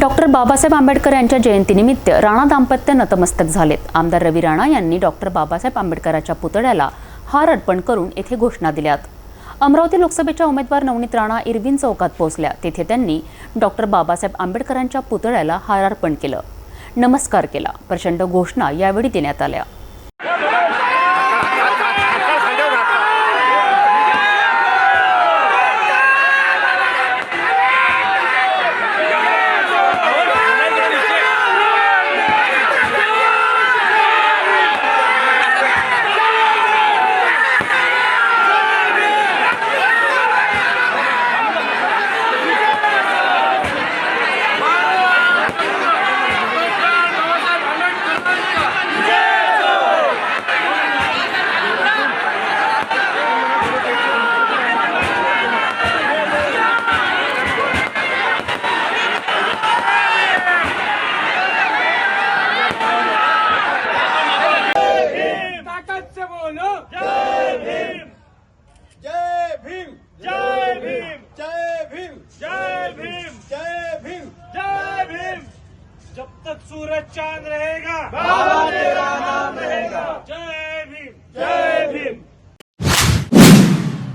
Doctor Babasaheb Ambedkar यांच्या जयंतीनिमित्त राणा दाम्पत्य नतमस्तक झालेत. आमदार रवी राणा यांनी डॉक्टर बाबासाहेब आंबेडकरांच्या पुतळ्याला हार अर्पण करून येथे घोषणा दिल्यात. अमरावती लोकसभेच्या उमेदवार नवनीत राणा इरविन चौकात पोहोचल्या. तेथे त्यांनी डॉक्टर बाबासाहेब आंबेडकरांच्या पुतळ्याला हार अर्पण केलं. नमस्कार केला. प्रचंड घोषणा यावेळी देण्यात आल्या. बोलो। जय भीम। जय भीम। जय भीम। जय भीम। जय भीम। जय भीम। जय भीम। जब तक सूरज चाँद रहेगा बाबा तेरा नाम रहेगा।